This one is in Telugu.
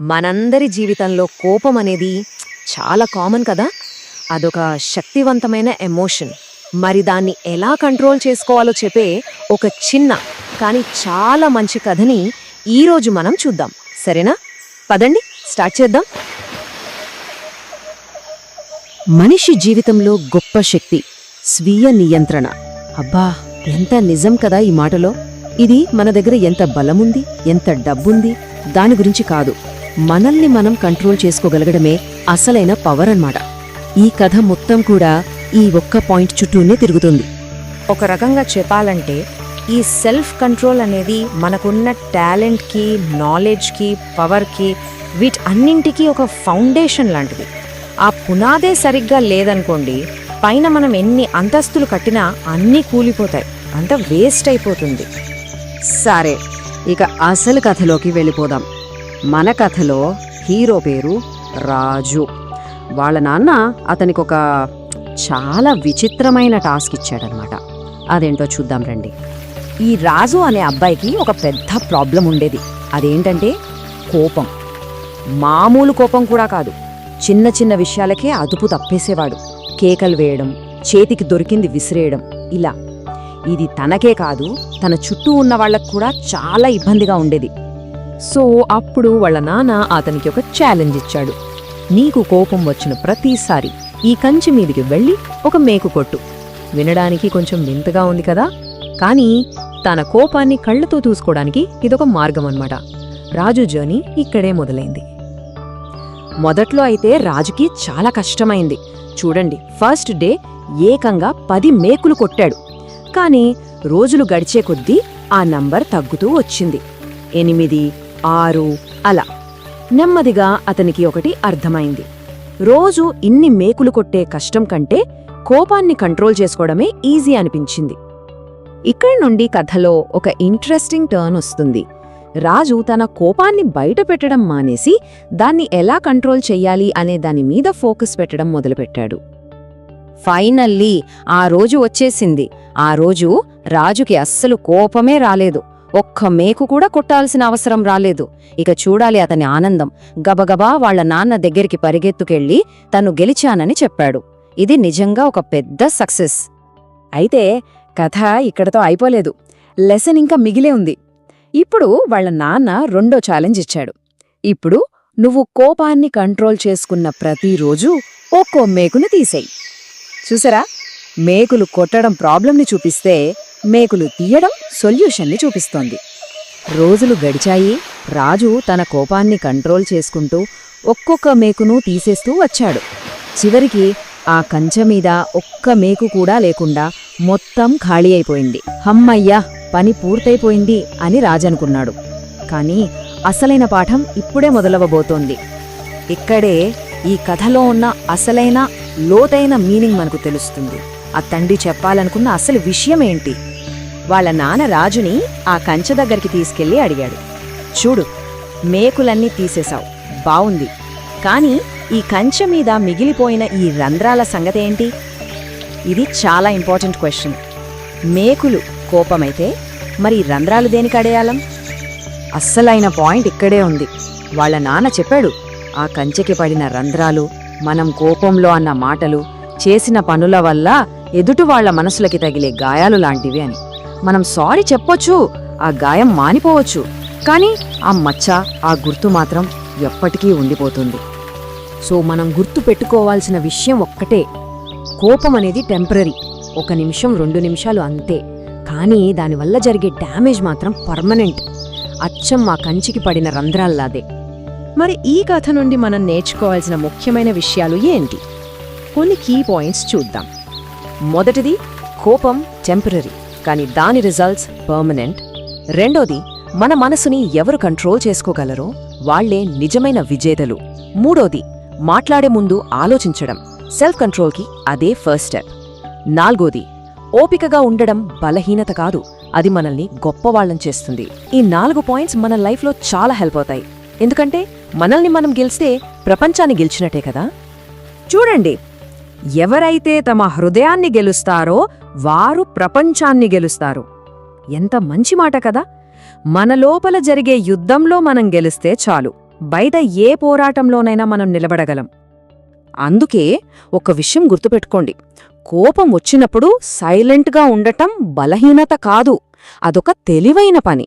మనందరి జీవితంలో కోపం అనేది చాలా కామన్ కదా? అదొక శక్తివంతమైన ఎమోషన్. మరి దాన్ని ఎలా కంట్రోల్ చేసుకోవాలో చెప్పే ఒక చిన్న కానీ చాలా మంచి కథని ఈరోజు మనం చూద్దాం. సరేనా? పదండి స్టార్ట్ చేద్దాం. మనిషి జీవితంలో గొప్ప శక్తి స్వీయ నియంత్రణ. అబ్బా ఎంత నిజం కదా ఈ మాటలో? ఇది మన దగ్గర ఎంత బలముంది ఎంత డబ్బుంది? దాని గురించి కాదు. మనల్ని మనం కంట్రోల్ చేసుకోగలగడమే అసలైన పవర్ అన్నమాట ఈ కథ మొత్తం కూడా ఈ ఒక్క పాయింట్ చుట్టూనే తిరుగుతుంది. ఒక రకంగా చెప్పాలంటే ఈ సెల్ఫ్ కంట్రోల్ అనేది మనకున్న టాలెంట్కి నాలెడ్జ్కి పవర్కి వీటన్నింటికీ ఒక ఫౌండేషన్ లాంటిది. ఆ పునాదే సరిగ్గా లేదనుకోండి పైన మనం ఎన్ని అంతస్తులు కట్టినా అన్నీ కూలిపోతాయి. అంత వేస్ట్ అయిపోతుంది. సరే ఇక అసలు కథలోకి వెళ్ళిపోదాం. మన కథలో హీరో పేరు రాజు. వాళ్ళ నాన్న అతనికి ఒక చాలా విచిత్రమైన టాస్క్ ఇచ్చాడనమాట అదేంటో చూద్దాం రండి. ఈ రాజు అనే అబ్బాయికి ఒక పెద్ద ప్రాబ్లం ఉండేది. అదేంటంటే కోపం. మామూలు కోపం కూడా కాదు. చిన్న చిన్న విషయాలకే అదుపు తప్పేసేవాడు. కేకలు వేయడం చేతికి దొరికింది విసిరేయడం ఇలా. ఇది తనకే కాదు తన చుట్టూ ఉన్న వాళ్ళకు కూడా చాలా ఇబ్బందిగా ఉండేది. సో అప్పుడు వాళ్ళ నాన్న అతనికి ఒక ఛాలెంజ్ ఇచ్చాడు. నీకు కోపం వచ్చిన ప్రతిసారి ఈ కంచి మీదికి వెళ్ళి ఒక మేకు కొట్టు. వినడానికి కొంచెం వింతగా ఉంది కదా? కానీ తన కోపాన్ని కళ్ళతో చూసుకోవడానికి ఇదొక మార్గం అన్నమాట. రాజు జర్నీ ఇక్కడే మొదలైంది. మొదట్లో అయితే రాజుకి చాలా కష్టమైంది. చూడండి ఫస్ట్ డే ఏకంగా పది మేకులు కొట్టాడు. కానీ రోజులు గడిచే కొద్దీ ఆ నంబర్ తగ్గుతూ వచ్చింది. ఎనిమిది ఆరు అలా. నెమ్మదిగా అతనికి ఒకటి అర్థమైంది. రోజు ఇన్ని మేకులు కొట్టే కష్టం కంటే కోపాన్ని కంట్రోల్ చేసుకోవడమే ఈజీ అనిపించింది. ఇక్కడి నుండి కథలో ఒక ఇంట్రెస్టింగ్ టర్న్ వస్తుంది. రాజు తన కోపాన్ని బయట పెట్టడం మానేసి దాన్ని ఎలా కంట్రోల్ చెయ్యాలి అనే దాని మీద ఫోకస్ పెట్టడం మొదలుపెట్టాడు. ఫైనల్లీ ఆ రోజు వచ్చేసింది. ఆ రోజు రాజుకి అస్సలు కోపమే రాలేదు. ఒక్క మేకు కూడా కొట్టాల్సిన అవసరం రాలేదు. ఇక చూడాలి అతని ఆనందం. గబగబా వాళ్ళ నాన్న దగ్గరికి పరిగెత్తుకెళ్ళి తను గెలిచానని చెప్పాడు. ఇది నిజంగా ఒక పెద్ద సక్సెస్. అయితే కథ ఇక్కడతో అయిపోలేదు. లెసన్ ఇంకా మిగిలే ఉంది. ఇప్పుడు వాళ్ళ నాన్న రెండో ఛాలెంజ్ ఇచ్చాడు. ఇప్పుడు నువ్వు కోపాన్ని కంట్రోల్ చేసుకున్న ప్రతిరోజు ఒక్కో మేకును తీసేయి. చూసారా? మేకులు కొట్టడం ప్రాబ్లంని చూపిస్తే మేకులు తీయడం సొల్యూషన్ని చూపిస్తోంది. రోజులు గడిచాయి రాజు తన కోపాన్ని కంట్రోల్ చేసుకుంటూ ఒక్కొక్క మేకును తీసేస్తూ వచ్చాడు. చివరికి ఆ కంచె మీద ఒక్క మేకు కూడా లేకుండా మొత్తం ఖాళీ అయిపోయింది. హమ్మయ్యా పని పూర్తయిపోయింది అని రాజనుకున్నాడు. కానీ అసలైన పాఠం ఇప్పుడే మొదలవబోతోంది ఇక్కడే ఈ కథలో ఉన్న అసలైన లోతైన మీనింగ్ మనకు తెలుస్తుంది. ఆ తండ్రి చెప్పాలనుకున్న అసలు విషయం ఏంటి? వాళ్ళ నాన్న రాజుని ఆ కంచె దగ్గరికి తీసుకెళ్ళి అడిగాడు. చూడు మేకులన్నీ తీసేశావు. బావుంది. కాని ఈ కంచె మీద మిగిలిపోయిన ఈ రంధ్రాల సంగతేంటి ఇది చాలా ఇంపార్టెంట్ క్వశ్చన్. మేకులు కోపమైతే మరి రంధ్రాలు దేనికి అడేయాలం? అస్సలైన పాయింట్ ఇక్కడే ఉంది. వాళ్ళ నాన్న చెప్పాడు ఆ కంచెకి పడిన రంధ్రాలు మనం కోపంలో అన్న మాటలు చేసిన పనుల వల్ల ఎదుటి వాళ్ళ మనసులకి తగిలే గాయాలు లాంటివి అని. మనం సారీ చెప్పొచ్చు ఆ గాయం మానిపోవచ్చు. కానీ ఆ మచ్చ ఆ గుర్తు మాత్రం ఎప్పటికీ ఉండిపోతుంది. సో మనం గుర్తు పెట్టుకోవాల్సిన విషయం ఒక్కటే. కోపం అనేది టెంపరీ ఒక నిమిషం రెండు నిమిషాలు అంతే. కానీ దానివల్ల జరిగే డ్యామేజ్ మాత్రం పర్మనెంట్ అచ్చం మా కంచికి పడిన రంధ్రాల్లాదే. మరి ఈ కథ నుండి మనం నేర్చుకోవాల్సిన ముఖ్యమైన విషయాలు ఏంటి? కొన్ని కీ పాయింట్స్ చూద్దాం. మొదటిది కోపం టెంపరీ కానీ దాని రిజల్ట్స్ పర్మనెంట్ రెండోది మన మనసుని ఎవరు కంట్రోల్ చేసుకోగలరో వాళ్ళే నిజమైన విజేతలు. మూడోది మాట్లాడే ముందు ఆలోచించడం. సెల్ఫ్ కంట్రోల్కి అదే ఫస్ట్ స్టెప్ నాల్గోది ఓపికగా ఉండడం బలహీనత కాదు. అది మనల్ని గొప్పవాళ్ళం చేస్తుంది. ఈ నాలుగు పాయింట్స్ మన లైఫ్లో చాలా హెల్ప్ అవుతాయి. ఎందుకంటే మనల్ని మనం గెలిస్తే ప్రపంచాన్ని గెలిచినట్టే కదా? చూడండి ఎవరైతే తమ హృదయాన్ని గెలుస్తారో వారు ప్రపంచాన్ని గెలుస్తారు. ఎంత మంచి మాట కదా! మన లోపల జరిగే యుద్ధంలో మనం గెలిస్తే చాలు. బయట ఏ పోరాటంలోనైనా మనం నిలబడగలం. అందుకే ఒక విషయం గుర్తుపెట్టుకోండి. కోపం వచ్చినప్పుడు సైలెంట్గా ఉండటం బలహీనత కాదు. అదొక తెలివైన పని.